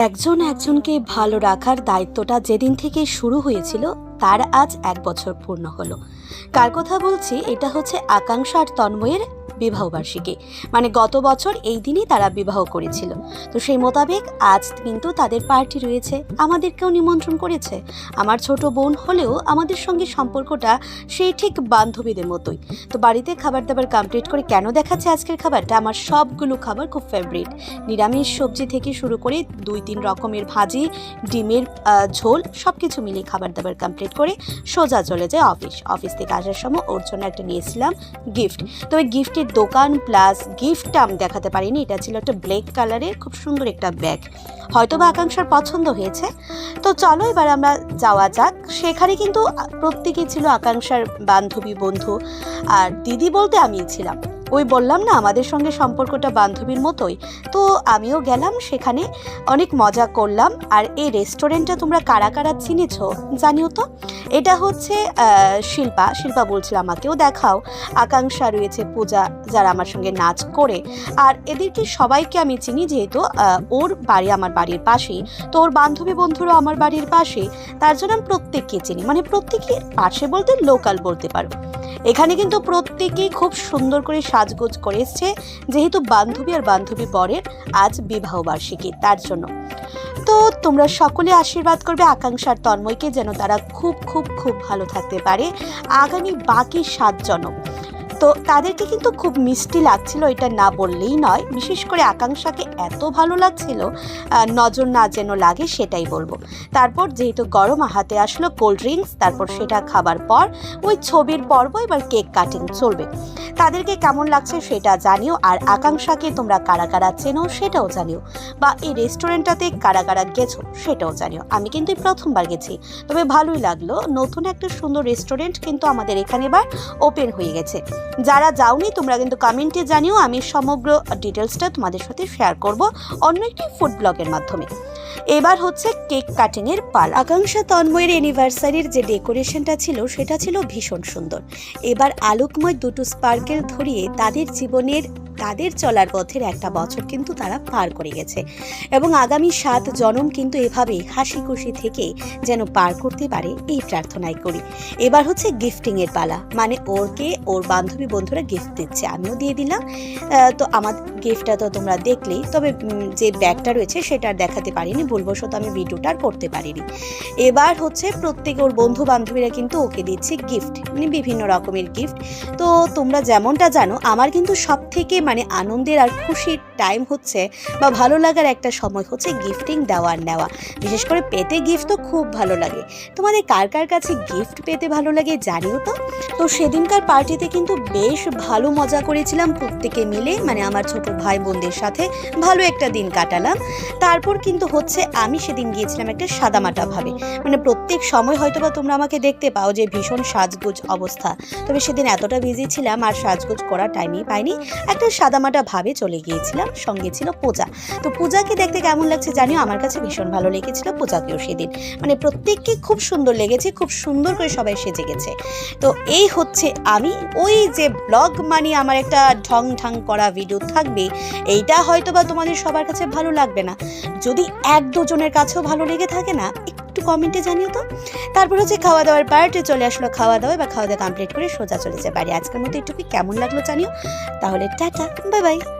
একজন একজনকে ভালো রাখার দায়িত্বটা যেদিন থেকে শুরু হয়েছিল, তার আজ এক বছর পূর্ণ হলো। কার কথা বলছি, এটা হচ্ছে আকাঙ্ক্ষার তন্ময়ের বিবাহবার্ষিকী মানে গত বছর এই দিনই তারা বিবাহ করেছিল। তো সেই মোতাবেক আজ কিন্তু তাদের পার্টি রয়েছে। আমাদেরকেও নিমন্ত্রণ করেছে। আমার ছোট বোন হলেও আমাদের সঙ্গে সম্পর্কটা সেই ঠিক বান্ধবীদের মতোই। তো বাড়িতে খাবার দাবার কমপ্লিট করে কেন দেখাচ্ছে আজকের খাবারটা? আমার সবগুলো খাবার খুব ফেভারিট নিরামিষ সবজি থেকে শুরু করে দুই তিন রকমের ভাজি, ডিমের ঝোল সব কিছু মিলিয়ে খাবার দাবার কমপ্লিট করে সোজা চলে যায় অফিস অফিস থেকে আসার সময় ওর জন্য একটা নিয়েছিলাম গিফট তো ওই গিফটের দোকান প্লাস গিফট আমি দেখাতে পারিনি। এটা ছিল একটা ব্ল্যাক কালারের খুব সুন্দর একটা ব্যাগ। হয়তো বা আকাঙ্ক্ষার পছন্দ হয়েছে। তো চলো এবার আমরা যাওয়া যাক। সেখানে কিন্তু প্রত্যেকেই ছিল আকাঙ্ক্ষার বান্ধবী, বন্ধু। আর দিদি বলতে আমি ছিলাম। ওই বললাম না, আমাদের সঙ্গে সম্পর্কটা বান্ধবীর মতোই। তো আমিও গেলাম সেখানে, অনেক মজা করলাম। আর এই রেস্টুরেন্টটা তোমরা কারা কারা চিনেছ জানিও তো? এটা হচ্ছে শিল্পা। শিল্পা বলছিল আমাকেও দেখাও। আকাঙ্ক্ষা রয়েছে পূজা, যারা আমার সঙ্গে নাচ করে। আর এদেরকে সবাইকে আমি চিনি যেহেতু ওর বাড়ি আমার বাড়ির পাশেই। তো ওর বান্ধবী বন্ধুরা আমার বাড়ির পাশে তার জন্য আমি প্রত্যেককে চিনি। মানে প্রত্যেকে পাশে বলতে লোকাল বলতে পারো। এখানে কিন্তু প্রত্যেকেই খুব সুন্দর করে সাজগোজ করে এসছে, যেহেতু বান্ধবী আর বান্ধবী বরের আজ বিবাহ বার্ষিকী, তার জন্য। তো তোমরা সকলে আশীর্বাদ করবে আকাঙ্ক্ষার তন্ময়কে যেন তারা খুব খুব খুব ভালো থাকতে পারে। আগামী বাকি সাত জনম তো তাদেরকে কিন্তু খুব মিষ্টি লাগছিল, এটা না বললেই নয়। বিশেষ করে আকাঙ্ক্ষাকে এত ভালো লাগছিল নজর না যেন লাগে সেটাই বলব। তারপর যেহেতু গরম হাতে আসলো কোল্ড ড্রিঙ্কস তারপর সেটা খাবার পর ওই ছবির পর্ব এবার কেক কাটিং চলবে। তাদেরকে কেমন লাগছে সেটা জানিও, আর আকাঙ্ক্ষাকে তোমরা কারা কারা চেনো সেটাও জানিও। বা এই রেস্টুরেন্টটাতে কারা কারা গেছো সেটাও জানিও। আমি কিন্তু প্রথমবার গেছি। তবে ভালোই লাগল, নতুন একটা সুন্দর রেস্টুরেন্ট কিন্তু আমাদের এখানে এবার ওপেন হয়ে গেছে। যারা যাওনি, তোমরা কিন্তু কমেন্টে জানিও, আমি সমগ্র ডিটেলসটা তোমাদের সাথে শেয়ার করব অন্য একটি ফুড ব্লগের মাধ্যমে। এবার হচ্ছে কেক কাটিংয়ের পাল। আকাঙ্ক্ষা তন্ময়ের অ্যানিভার্সারির যে ডেকোরেশনটা ছিল, সেটা ছিল ভীষণ সুন্দর। এবার আলোকময় দুটো স্পার্কেল ধরিয়ে তাদের জীবনের তাদের চলার পথের একটা বছর কিন্তু তারা পার করে গেছে। এবং আগামী সাত জনম কিন্তু এভাবে হাসি খুশি থেকে যেন পার করতে পারে এই প্রার্থনাই করি। এবার হচ্ছে গিফটিং এর পালা। মানে ওরকে, ওর বান্ধবী বন্ধুরা গিফট দিচ্ছে। আমিও দিয়ে দিলাম। তো আমার গিফটটা তো তোমরা দেখলেই। তবে যে ব্যাগটা রয়েছে সেটা আর দেখাতে পারিনি। ভুলবশত আমি ভিডিওটা আর করতে পারিনি। এবার হচ্ছে প্রত্যেক ওর বন্ধু বান্ধবীরা কিন্তু ওকে দিচ্ছে গিফট মানে বিভিন্ন রকমের গিফট তো তোমরা যেমনটা জানো, আমার কিন্তু সব থেকে মানে আনন্দের আর খুশির টাইম হচ্ছে বা ভালো লাগার একটা সময় হচ্ছে গিফটিং দেওয়া আর নেওয়া। বিশেষ করে পেতে গিফট তো খুব ভালো লাগে। তোমাদের কার কার কাছে গিফট পেতে ভালো লাগে জানিও তো? তো সেদিনকার পার্টিতে কিন্তু বেশ ভালো মজা করেছিলাম প্রত্যেকে মিলে মানে আমার ছোট ভাই বোনদের সাথে ভালো একটা দিন কাটালাম। তারপর কিন্তু হচ্ছে আমি সেদিন গিয়েছিলাম একটা সাদামাটা ভাবে। মানে প্রত্যেক সময় হয়তো বা তোমরা আমাকে দেখতে পাও যে ভীষণ সাজগোজ অবস্থা। তবে সেদিন এতটা বিজি ছিলাম আর সাজগোজ করার টাইমই পাইনি। একটা সাদামাটা ভাবে চলে গিয়েছিলাম, সঙ্গে ছিল পূজা। তো পূজাকে দেখতে কেমন লাগছে জানিও? আমার কাছে ভীষণ ভালো লেগেছিল পূজাকেও সেদিন। মানে প্রত্যেককে খুব সুন্দর লেগেছে, খুব সুন্দর করে সবাই সেজে গেছে। তো এই হচ্ছে আমি। ওই যে ব্লগ মানে আমার একটা ঢং ঢং করা ভিডিও থাকবে, এইটা হয়তো বা তোমাদের সবার কাছে ভালো লাগবে না। যদি এক দুজনের কাছেও ভালো লেগে থাকে না একটু কমেন্টে জানিও তো। তারপর হচ্ছে খাওয়া দাওয়ার পার্টে চলে আসলো খাওয়া দাওয়া বা খাওয়া দাওয়া কমপ্লিট করে সোজা চলেছে বাড়ি। আজকের মতো একটু কেমন লাগল জানিও? তাহলে টাটা বাই বাই